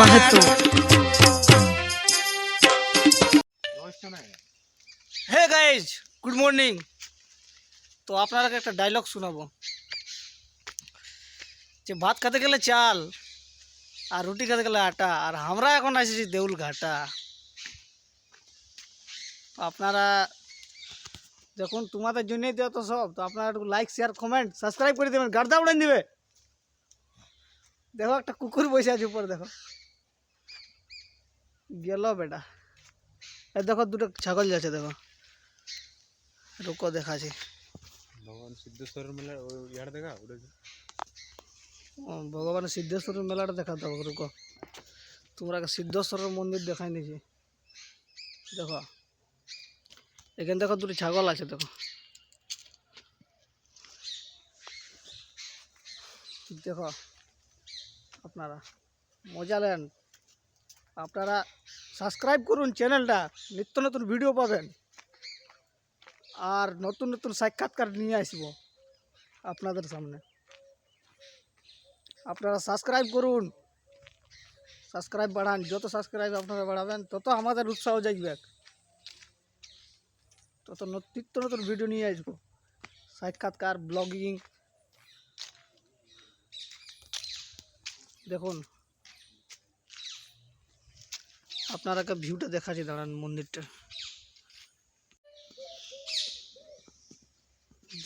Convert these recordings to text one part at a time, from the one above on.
Mahato hey guys good morning তো আপনারাকে একটা ডায়লগ শোনাবো যে ভাত খেতে গেলে চাল আর রুটি খেতে গেলে আটা আর আমরা এখন আসেছি দেউল ঘাটা তো আপনারা যখন তোমাদের জন্যই দেওয়া তো সব তো আপনারা একটু লাইক শেয়ার কমেন্ট সাবস্ক্রাইব করে দেবেন গার্দা উড়ান দিবে দেখো একটা কুকুর বসে আছে উপরে দেখো গেল বেটা। এই দেখো দুটো ছাগল যাচ্ছে দেখো। রুকো দেখাচ্ছি। ভগবান সিদ্ধেশ্বরের মেলা ইয়াটা দেখা ভগবান সিদ্ধেশ্বরের মেলাটা দেখা দেবো রুকো। তোমরা সিদ্ধেশ্বরের মন্দির দেখাই নিয়েছি দেখো। এখানে দেখো দুটো ছাগল আছে দেখো। দেখো আপনারা। মজা নেন আপনারা সাবস্ক্রাইব করুন চ্যানেলটা। নিত্য নতুন ভিডিও পাবেন। আর নতুন নতুন সাক্ষাৎকার নিয়ে আসব আপনাদের সামনে। আপনারা সাবস্ক্রাইব করুন। সাবস্ক্রাইব বাড়ান। যত সাবস্ক্রাইব আপনারা বাড়াবেন, তত আমাদের উৎসাহ জাগবে। তত নত- নিত্য নতুন ভিডিও নিয়ে আসব। সাক্ষাৎকার ব্লগিং দেখুন আপনারাকে ভিউটা দেখাচ্ছি, দাঁড়ান মন্দিরটা।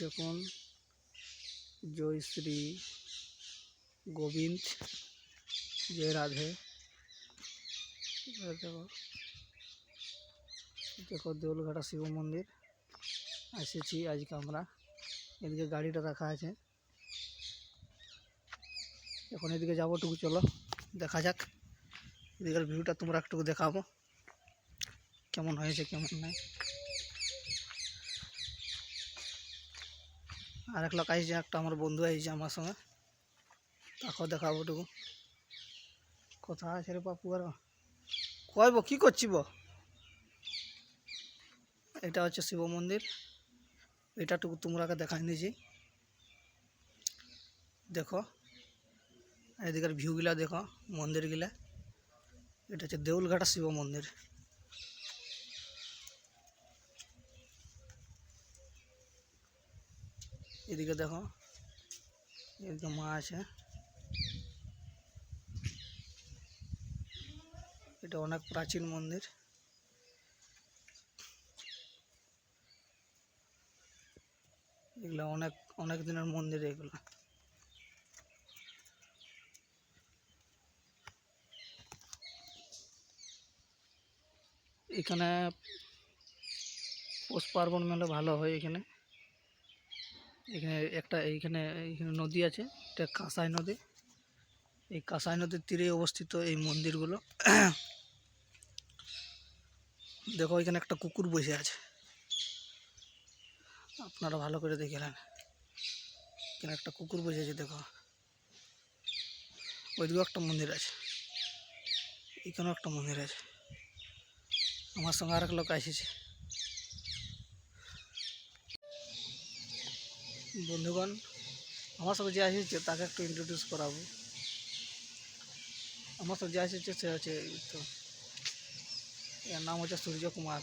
দেখুন, জয় শ্রী গোবিন্দ, জয় রাধে। দেখো দেখো দেউলঘাটা শিব মন্দির। এসেছি আজকে আমরা। এদিকে গাড়িটা রাখা আছে। এখন এদিকে যাব, টুকু চলো, দেখা যাক। এদিকের ভিউটা তোমরা একটু দেখাবো। কেমন হয়েছে, কেমন নাই। আর এক লোক আসছে একটা আমার বন্ধু আসছে আমার সঙ্গে। তাকেও দেখাবো টুকু কথা আছে রে বাপু আর। কয়ব কি করছিব এটা হচ্ছে শিব মন্দির। এটাটুকু তোমরাকে দেখাই নিয়েছি দেখো, এদিকের ভিউগুলা দেখো, মন্দিরগুলা। এটা হচ্ছে দেউলঘাটা শিব মন্দির। এদিকে দেখো, এদিকে মা আছে। এটা অনেক প্রাচীন মন্দির। এগুলো অনেক অনেক দিনের মন্দির এগুলো। এখানে পৌষ পার্বণ মেলা ভালো হয় এখানে। এখানে একটা এইখানে এইখানে নদী আছে, এটা কাঁসাই নদী। এই কাঁসাই নদীর তীরে অবস্থিত এই মন্দিরগুলো। দেখো এখানে একটা কুকুর বসে আছে। আপনারা ভালো করে দেখে নেন। এখানে একটা কুকুর বসে আছে, দেখো। ওইদিকেও একটা মন্দির আছে। এখানেও একটা মন্দির আছে। আমার সঙ্গে আরেক লোক এসেছে বন্ধুগণ আমার সঙ্গে যে এসেছে তাকে একটু ইন্ট্রোডিউস করাবো। আমার সঙ্গে যে এসেছে সে হচ্ছে তো এর নাম হচ্ছে সূর্য কুমার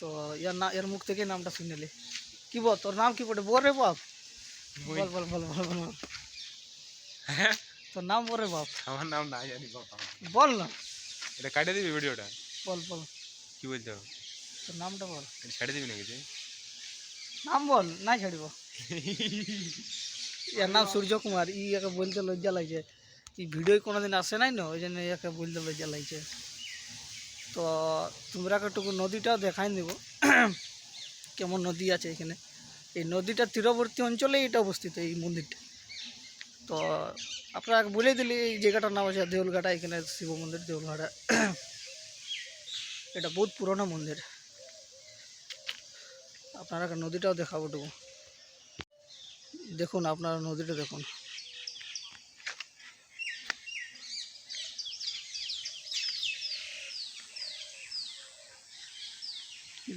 তো এর না এর মুখ থেকে নামটা শুনেলি কি বল তোর নাম কি পড়ে বল রে বাপ। বল বল বল বল বল বল। তোর নাম বল রে বাপ। আমার নাম না জানি বাবা বল না। এটা কাটিয়ে দিবি ভিডিওটা? বল বল। কি বলছো? তোর নামটা বল। ছেড়ে দিবি নাকি তুই? নাম বল না ছাড়িব। এর নাম সূর্য কুমার ই একে বলতে লজ্জা লাগছে। এই ভিডিও কোনোদিন আসে নাই না? ওই জন্য একে বলতে লজ্জা লাগছে। তো তোমরা একটুকু নদীটাও দেখাই দেব কেমন নদী আছে এখানে। এই নদীটার তীরবর্তী অঞ্চলে এটা অবস্থিত এই মন্দিরটা। তো আপনারা বলে দিলে এই জায়গাটার নাম আছে দেউলঘাটা। এখানে শিব মন্দির দেউলঘাটা। এটা বহুত পুরনো মন্দির। আপনারা নদীটাও দেখাবো টুকু দেখুন, আপনারা নদীটা দেখুন।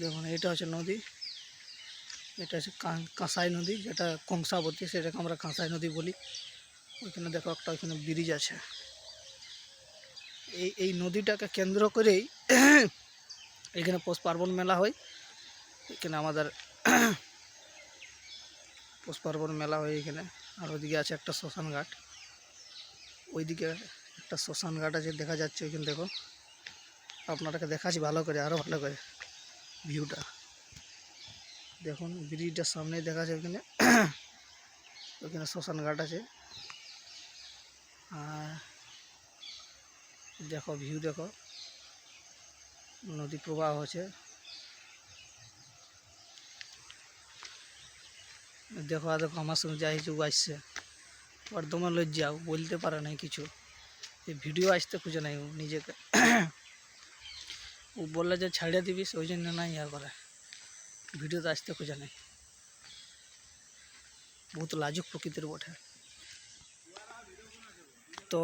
দেখুন, এটা হচ্ছে নদী। এটা হচ্ছে কাঁসাই নদী, যেটা কংসাবতী, সেটাকে আমরা কাঁসাই নদী বলি। ওইখানে দেখো একটা, ওইখানে ব্রিজ আছে। এই এই নদীটাকে কেন্দ্র করেই এখানে পৌষ পার্বণ মেলা হয়। এখানে আমাদের পৌষ পার্বণ মেলা হয় এখানে। আর ওইদিকে আছে একটা শ্মশান ঘাট। ওইদিকে একটা শ্মশান ঘাট আছে, দেখা যাচ্ছে ওইখানে দেখো। আপনারাকে দেখাচ্ছি ভালো করে আরও ভালো করে ভিউটা। দেখুন, ব্রিজটার সামনে দেখা যাচ্ছে ওইখানে। ওইখানে শ্মশান ঘাট আছে। আর দেখো ভিউ দেখো। নদী প্রবাহ আছে। দেখো দেখো, আমার সঙ্গে যাই কিছু আসছে। দমে লজ্জা বলতে পারে নাই কিছু। এই ভিডিও আসতে খুঁজে নাই ও নিজেকে। ও বললে যে ছাড়িয়ে দিবিস ওই জন্য নাই ইয়া করে ভিডিওতে আসতে খুঁজে নাই। বহুত লাজুক প্রকৃতির বটে। তো